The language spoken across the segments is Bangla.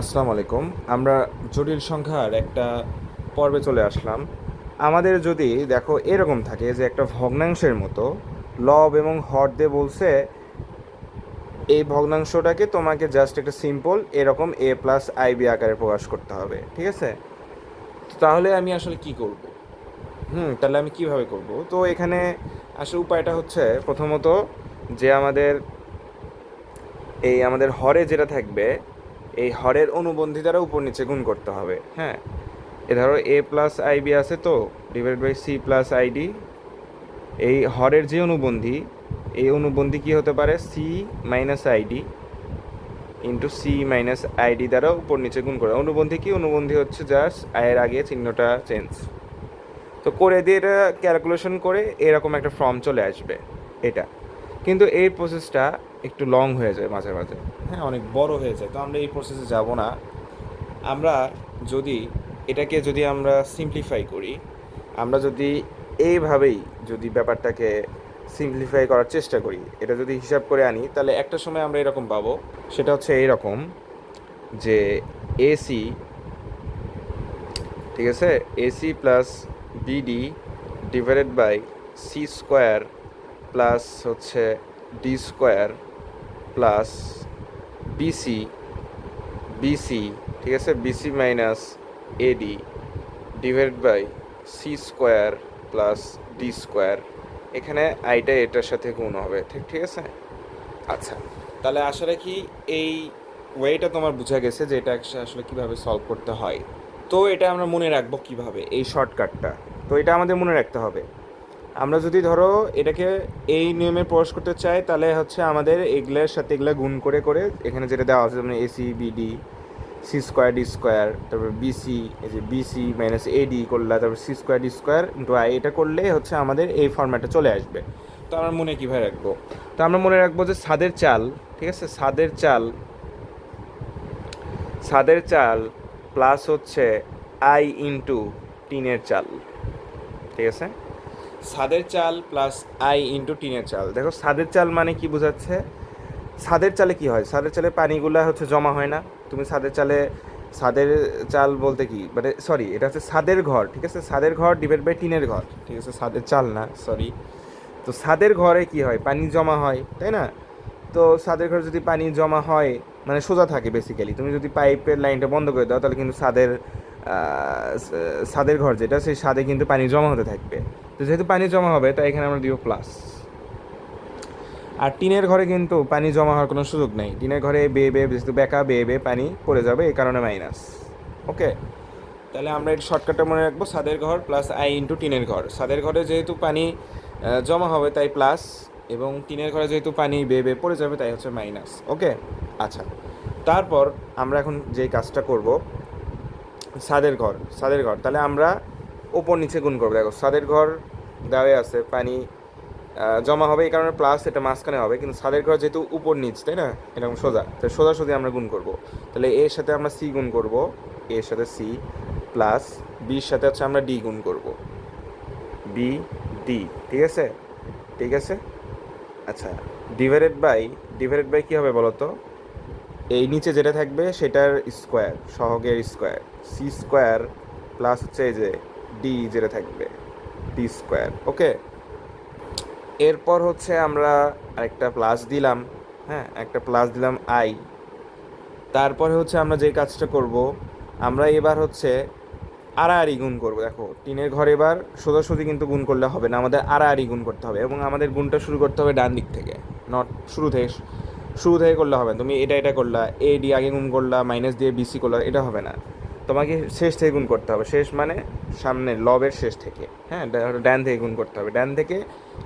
আসসালামু আলাইকুম। আমরা জটিল সংখ্যার একটা পর্বে চলে আসলাম। আমাদের যদি দেখো এরকম থাকে যে একটা ভগ্নাংশের মতো লব এবং হর দিয়ে বলছে, এই ভগ্নাংশটাকে তোমাকে জাস্ট একটা সিম্পল এরকম এ প্লাস আইবি আকারে প্রকাশ করতে হবে, ঠিক আছে? তাহলে আমি আসলে কি করব? হুম, তাহলে আমি কীভাবে করব? তো এখানে আসলে উপায়টা হচ্ছে প্রথমত যে আমাদের, এই আমাদের হরে যেটা থাকবে এই হরের অনুবন্ধী দ্বারা উপর নিচে গুণ করতে হবে হ্যাঁ? এ ধরো এ প্লাস আইবি আছে তো divide by C plus ID এই হরের যে অনুবন্ধী, এই অনুবন্ধী কি হতে পারে? C minus ID into C minus ID দ্বারা উপর নিচে গুণ করে। অনুবন্ধী কি? অনুবন্ধী হচ্ছে জাস্ট আয়ের আগে চিহ্নটা চেঞ্জ তো করে দিয়ে এটা ক্যালকুলেশন করে এরকম একটা ফর্ম চলে আসবে, এটা। কিন্তু এই প্রসেসটা একটু লং হয়ে যায় মাঝে মাঝে। হ্যাঁ অনেক বড় হয়ে যায়। তো আমরা এই প্রসেসে যাব না। আমরা যদি এটাকে যদি আমরা সিম্পলিফাই করি, আমরা যদি এইভাবেই যদি ব্যাপারটাকে সিম্পলিফাই করার চেষ্টা করি, এটা যদি হিসাব করে আনি, তাহলে একটা সময় আমরা এরকম পাবো। সেটা হচ্ছে এইরকম যে এসি ঠিক আছে? AC plus BD divided by C square plus হচ্ছে D square plus BC BC ঠিক আছে? BC minus AD divide by C square plus D square এখানে আইটা এটার সাথে গুণ হবে, ঠিক ঠিক আছে? আচ্ছা তাহলে আসলে কি এই ওয়েটা তোমার বোঝা গেছে যে এটা আসলে কীভাবে সলভ করতে হয়। তো এটা আমরা মনে রাখব কীভাবে? এই শর্টকাটটা তো এটা আমাদের মনে রাখতে হবে। আমরা যদি ধরো এটাকে এই নিয়মে প্রকাশ করতে চাই, তাহলে হচ্ছে আমাদের এগুলোর সাথে এগুলো গুণ করে করে এখানে যেটা দেওয়া আছে, যেমন AC BD C square D square তারপর বিসি এই যে বিসি মাইনাস এডি করলে, তারপর C square D square into I এটা করলে হচ্ছে আমাদের এই ফর্ম্যাটে চলে আসবে। তো আমরা মনে কীভাবে রাখব? তো আমরা মনে রাখব যে সাদের চাল, ঠিক আছে? সাদের চাল সাদের চাল প্লাস হচ্ছে আই ইন্টু টিনের চাল, ঠিক আছে? সাদের চাল প্লাস আই ইন্টু টিনের চাল। দেখো সাদের চাল মানে কি বোঝাচ্ছে? সাদের চালে কি হয়? সাদের চালে পানিগুলা হচ্ছে জমা হয় না। তুমি সাদের চালে, সাদের চাল বলতে কি? মানে সরি এটা হচ্ছে সাদের ঘর, ঠিক আছে? সাদের ঘর ডিভাইড বাই টিনের ঘর। ঠিক আছে, সাদের চাল না সরি তো সাদের ঘরে কি হয়? পানি জমা হয়, তাই না? তো সাদের ঘরে যদি পানি জমা হয় মানে সোজা থাকে বেসিক্যালি তুমি যদি পাইপের লাইনটা বন্ধ করে দাও, তাহলে কিন্তু সাদের সাদের ঘর যেটা, সেই সাদে কিন্তু পানি জমা হতে থাকবে। তো যেহেতু পানি জমা হবে, তাই এখানে আমরা দিব প্লাস আর টিনের ঘরে কিন্তু পানি জমা হওয়ার কোনো সুযোগ নেই। টিনের ঘরে বেয়ে বেয়ে যেহেতু বেকা, বেয়ে বেয়ে পানি পড়ে যাবে, এই কারণে মাইনাস ওকে তাহলে আমরা এই শর্টকাটটা মনে রাখব সাদের ঘর প্লাস আই ইন্টু টিনের ঘর। সাদের ঘরে যেহেতু পানি জমা হবে, তাই প্লাস এবং টিনের ঘরে যেহেতু পানি বেয়ে বেয়ে পড়ে যাবে, তাই হচ্ছে মাইনাস ওকে আচ্ছা। তারপর আমরা এখন যেই কাজটা করব সাদের ঘর সাদের ঘর। তাহলে আমরা ওপর নিচে গুণ করব। দেখো সাদের ঘর দেওয়া আছে, পানি জমা হবে এই কারণে প্লাস এটা মাঝখানে হবে, কিন্তু সাদের ঘর যেহেতু উপর নিচ, তাই না? এরকম সোজা। তো সোজা সোজা আমরা গুণ করব। তাহলে এর সাথে আমরা সি গুণ করব। এর সাথে সি প্লাস বির সাথে হচ্ছে আমরা ডি গুণ করব। বি ডি ঠিক আছে? ঠিক আছে? আচ্ছা ডিভাইডেড বাই ডিভাইডেড বাই কী হবে বলো তো এই নিচে যেটা থাকবে সেটার স্কোয়ার সহগের স্কোয়ার সি স্কোয়ার প্লাস হচ্ছে এই যে ডি যেটা থাকবে ডি স্কোয়ার ওকে এরপর হচ্ছে আমরা আরেকটা প্লাস দিলাম হ্যাঁ একটা প্লাস দিলাম আই তারপরে হচ্ছে আমরা যে কাজটা করব, আমরা এবার হচ্ছে আড়াআড়ি গুণ করব, দেখো টিনের ঘর এবার সোজাসুজি কিন্তু গুণ করলে হবে না, আমাদের আড়াআড়ি গুণ করতে হবে এবং আমাদের গুণটা শুরু করতে হবে ডান দিক থেকে নট শুরু থেকে শুরু থেকে করলে হবে তুমি এটা এটা করলা এ ডি আগে গুণ করলা মাইনাস দিয়ে বিসি করলা, এটা হবে না। তোমাকে শেষ থেকে গুণ করতে হবে। শেষ মানে সামনে লবের শেষ থেকে। হ্যাঁ ডান থেকে গুণ করতে হবে। ডান থেকে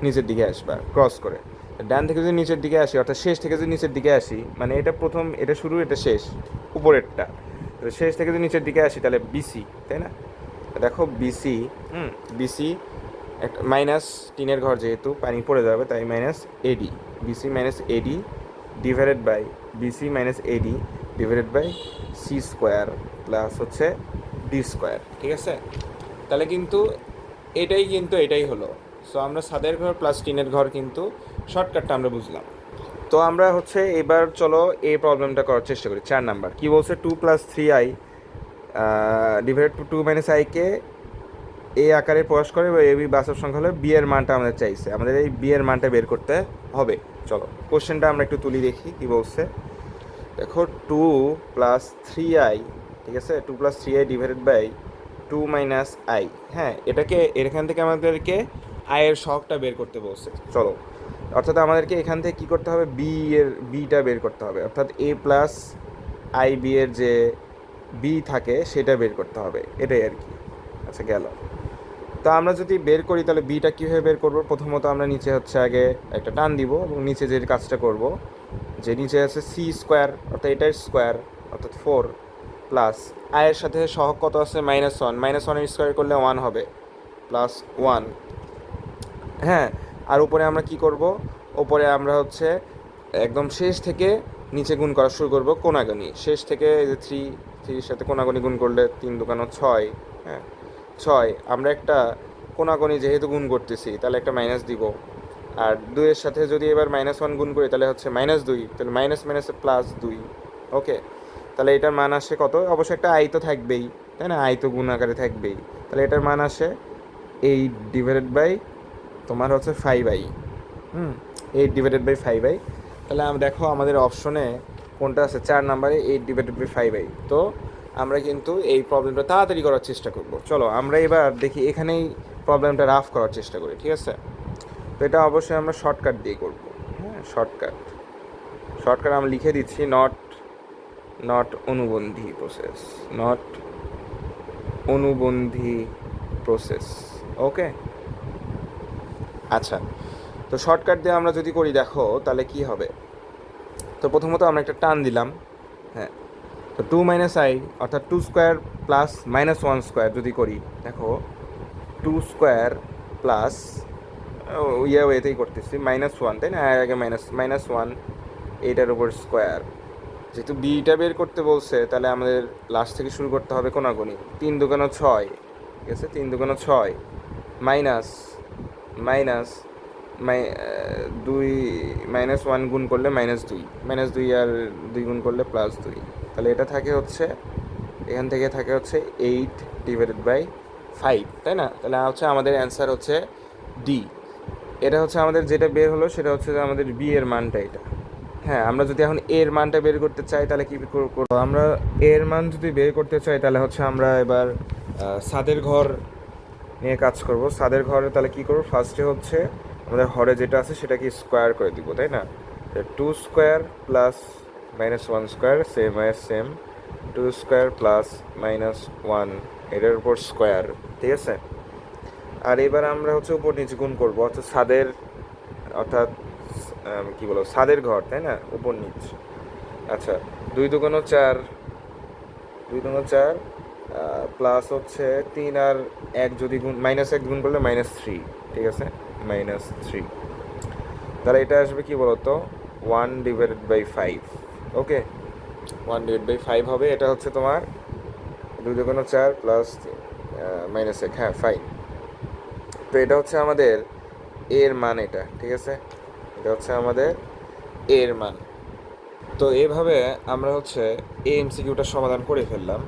নিচের দিকে আসবা ক্রস করে। ডান থেকে যদি নিচের দিকে আসি, অর্থাৎ শেষ থেকে যদি নিচের দিকে আসি মানে এটা প্রথম, এটা শুরু, এটা শেষ, উপরেরটা। তো শেষ থেকে যদি নিচের দিকে আসি, তাহলে বিসি তাই না? দেখো বিসি হুম বিসি একটা মাইনাস টিনের ঘর যেহেতু পানি পড়ে যাবে, তাই minus AD BC minus AD divided by BC minus AD divided by C square plus হচ্ছে ডি স্কোয়ার ঠিক আছে? তাহলে কিন্তু এটাই কিন্তু এটাই হলো। সো আমরা সাদের ঘর প্লাস টিনের ঘর কিন্তু শর্টকাটটা আমরা বুঝলাম। তো আমরা হচ্ছে এবার চলো এই প্রবলেমটা করার চেষ্টা করি। চার নাম্বার, কি বলছে? Two plus three I divide two two minus আইকে এই আকারে প্রকাশ করে এবং এবি বাস্তব সংখ্যা হলে বি এর মানটা আমাদের চাইছে। আমাদের এই বি এর মানটা বের করতে হবে। চলো কোশ্চেনটা আমরা একটু তুলি দেখি, কি বলছে? দেখো টু প্লাস থ্রি আই ঠিক আছে? Two plus three I divided by two minus I হ্যাঁ? এটাকে এখান থেকে আমাদেরকে আয়ের শখটা বের করতে বলছে। চলো। অর্থাৎ আমাদেরকে এখান থেকে কী করতে হবে? বি এর বিটা বের করতে হবে। অর্থাৎ এ প্লাস আই বি এর যে বি থাকে, সেটা বের করতে হবে। এটাই আর কি। আচ্ছা গেল। তো আমরা যদি বের করি, তাহলে বিটা কীভাবে বের করব? প্রথমত আমরা নিচে হচ্ছে আগে একটা টান দিব এবং নিচে যে কাজটা করব যে নিচে আছে সি স্কোয়ার অর্থাৎ এটার স্কোয়ার অর্থাৎ ফোর প্লাস আয়ের সাথে সহগ কত আছে? মাইনাস ওয়ান মাইনাস ওয়ানের স্কোয়ার করলে ওয়ান হবে প্লাস ওয়ান হ্যাঁ আর উপরে আমরা কি করব? ওপরে আমরা হচ্ছে একদম শেষ থেকে নিচে গুণ করা শুরু করব কোনাগনি শেষ থেকে এই যে থ্রি থ্রির সাথে কোনাগনি গুণ করলে তিন দোকানো ছয় হ্যাঁ। ছয়, আমরা একটা কোনাগনি যেহেতু গুণ করতেছি, তাহলে একটা মাইনাস দিব। আর দুইয়ের সাথে যদি এবার মাইনাস ওয়ান গুণ করি, তাহলে হচ্ছে মাইনাস দুই। তাহলে মাইনাস মাইনাসে প্লাস দুই। ওকে তাহলে এটার মান আসে কত? অবশ্যই একটা আই তো থাকবেই, তাই না? আই তো গুণ আকারে থাকবেই। তাহলে এটার মান আসে এইট ডিভাইডেড বাই তোমার হচ্ছে five I hmm? Eight divided by five I তাহলে দেখো আমাদের অপশনে কোনটা আছে? চার নাম্বারে eight divided by five I তো আমরা কিন্তু এই প্রবলেমটা তাড়াতাড়ি করার চেষ্টা করব। চলো আমরা এবার দেখি এখানেই প্রবলেমটা রাফ করার চেষ্টা করি, ঠিক আছে? এটা অবশ্যই আমরা শর্টকাট দিয়ে করব। হ্যাঁ শর্টকাট শর্টকাট আমরা লিখে দিচ্ছি নট নট অনুবন্ধী প্রসেস নট অনুবন্ধী প্রসেস ওকে আচ্ছা তো শর্টকাট দিয়ে আমরা যদি করি, দেখো, তাহলে কি হবে? তো প্রথমত আমরা একটা টান দিলাম হ্যাঁ। তো টু মাইনাস আই অর্থাৎ two square plus minus one square যদি করি, দেখো টু স্কোয়ার প্লাস ইয়ে ওয়েতেই করতেছি। মাইনাস ওয়ান তাই না? এর আগে মাইনাস মাইনাস ওয়ান এইটার উপর স্কোয়ার যেহেতু বিটা বের করতে বলছে, তাহলে আমাদের লাস্ট থেকে শুরু করতে হবে কোনাগুনি তিন দোকানো ছয়, ঠিক আছে? তিন দোকানো ছয় মাইনাস মাইনাস মাই দুই মাইনাস ওয়ান গুণ করলে মাইনাস দুই। মাইনাস দুই আর দুই গুণ করলে প্লাস দুই। তাহলে এটা থাকে হচ্ছে, এখান থেকে থাকে হচ্ছে এইট ডিভাইডেড বাই ফাইভ তাই না? তাহলে হচ্ছে আমাদের অ্যান্সার হচ্ছে ডি এটা হচ্ছে আমাদের যেটা বের হলো, সেটা হচ্ছে যে আমাদের বি এর মানটা এটা। হ্যাঁ আমরা যদি এখন এর মানটা বের করতে চাই, তাহলে কি করব আমরা এর মান যদি বের করতে চাই, তাহলে হচ্ছে আমরা এবার সাদের ঘর নিয়ে কাজ করব। সাদের ঘরে তাহলে কি করব? ফার্স্টে হচ্ছে আমাদের হরে যেটা আছে, সেটাকে স্কোয়ার করে দিব, তাই না? Two square plus minus one square same I same two square plus minus one এটার উপর স্কোয়ার ঠিক আছে? আর এবার আমরা হচ্ছে উপর নিচে গুণ করব, অর্থাৎ ছাদের, অর্থাৎ কি বলো ছাদের ঘর, তাই না? উপর নিচ। আচ্ছা দুই দুগুণ চার, দুই দুগুণ চার প্লাস হচ্ছে তিন আর এক যদি গুণ মাইনাস এক গুণ করলে মাইনাস থ্রি ঠিক আছে? মাইনাস থ্রি তাহলে এটা আসবে কি বলতো? One divided by five okay one divide by five হবে, এটা হচ্ছে তোমার দুই দুগুণ চার প্লাস মাইনাস এক হ্যাঁ ফাইভ তো এটা হচ্ছে আমাদের এর মান এটা, ঠিক আছে? এটা হচ্ছে আমাদের এর মান। তো এভাবে আমরা হচ্ছে এই এমসিকিউটা সমাধান করে ফেললাম।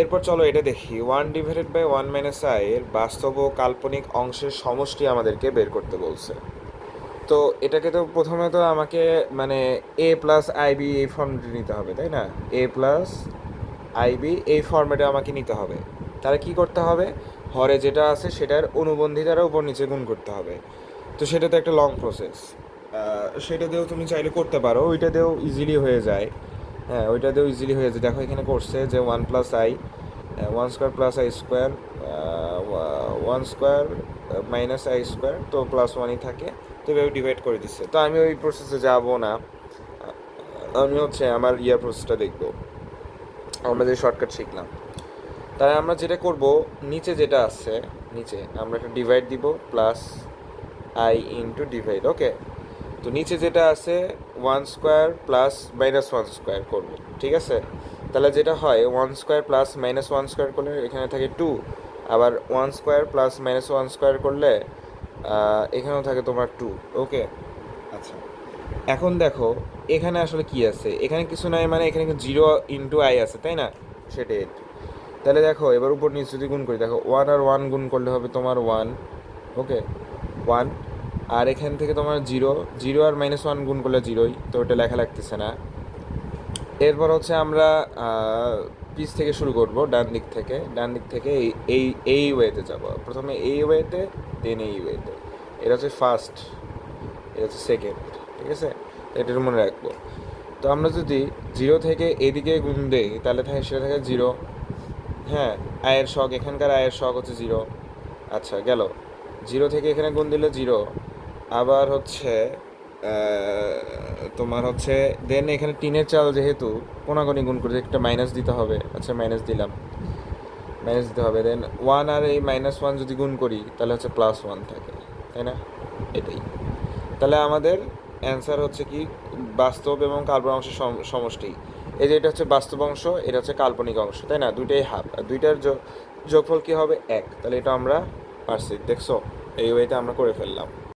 এরপর চলো এটা দেখি। One divided by one minus I এর বাস্তব ও কাল্পনিক অংশের সমষ্টি আমাদেরকে বের করতে বলছে। তো এটাকে তো প্রথমে তো আমাকে মানে এ প্লাস আইবি এই ফর্মটি নিতে হবে, তাই না? এ প্লাস আইবি এই ফর্মেটে আমাকে নিতে হবে। তাহলে কি করতে হবে? হরে যেটা আছে সেটার অনুবন্ধী দ্বারা উপর নিচে গুণ করতে হবে। তো সেটা তো একটা লং প্রসেস সেটা দিয়েও তুমি চাইলে করতে পারো। ওইটা দিয়েও ইজিলি হয়ে যায়। হ্যাঁ ওইটা দিয়েও ইজিলি হয়ে যায়। দেখো এখানে করছে যে one plus I one square plus I square one square minus I square তো প্লাস ওয়ানই থাকে। তো এভাবে ডিভাইড করে দিচ্ছে। তো আমি ওই প্রসেসে যাব না। আমি হচ্ছে আমার ইয়ার প্রসেসটা দেখব। আমরা যে শর্টকাট শিখলাম। তাই আমরা যেটা করব, নিচে যেটা আছে, নিচে আমরা একটা ডিভাইড দিব plus I into divide okay তো নিচে যেটা আছে one square plus minus one square করব, ঠিক আছে? তাহলে যেটা হয় one square plus minus one square করলে এখানে থাকে টু আবার one square plus minus one square করলে এখানেও থাকে তোমার টু ওকে আচ্ছা এখন দেখো, এখানে আসলে কি আছে? এখানে কিছু নাই মানে এখানে জিরো ইন্টু আই আছে, তাই না? সেটাই। তাহলে দেখো, এবার উপর নিচে যদি গুণ করি, দেখো ওয়ান আর ওয়ান গুণ করলে হবে তোমার ওয়ান ওকে ওয়ান আর এখান থেকে তোমার জিরো জিরো আর মাইনাস ওয়ান গুণ করলে জিরোই তো ওটা লেখা লাগতেছে না। এরপর হচ্ছে আমরা পিস থেকে শুরু করব, ডান দিক থেকে। ডান দিক থেকে এই এই ওয়েতে যাব। প্রথমে এই ওয়েতে দেন এই ওয়েতে এটা হচ্ছে ফার্স্ট এটা হচ্ছে সেকেন্ড ঠিক আছে? এটা মনে রাখব। তো আমরা যদি জিরো থেকে এদিকে গুণ দেই, তাহলে সেটা থাকে জিরো হ্যাঁ আয়ের শখ, এখানকার আয়ের শখ হচ্ছে জিরো আচ্ছা গেল। জিরো থেকে এখানে গুণ দিলে জিরো আবার হচ্ছে তোমার হচ্ছে দেন এখানে টিনের চাল যেহেতু কোনাগনি গুণ করে একটা মাইনাস দিতে হবে। আচ্ছা মাইনাস দিলাম। মাইনাস দিতে হবে। দেন ওয়ান আর এই মাইনাস ওয়ান যদি গুণ করি, তাহলে হচ্ছে প্লাস ওয়ান থাকে। তাই না? এটাই। তাহলে আমাদের অ্যান্সার হচ্ছে কি? বাস্তব এবং কার্বন অংশের সমষ্টি। এই যে এটা হচ্ছে বাস্তব অংশ, এটা হচ্ছে কাল্পনিক অংশ, তাই না? দুইটাই হাফ। আর দুইটার যোগ- যোগফল কি হবে? এক। তাহলে এটা আমরা পারছি, দেখছ? এই ওয়েতে আমরা করে ফেললাম।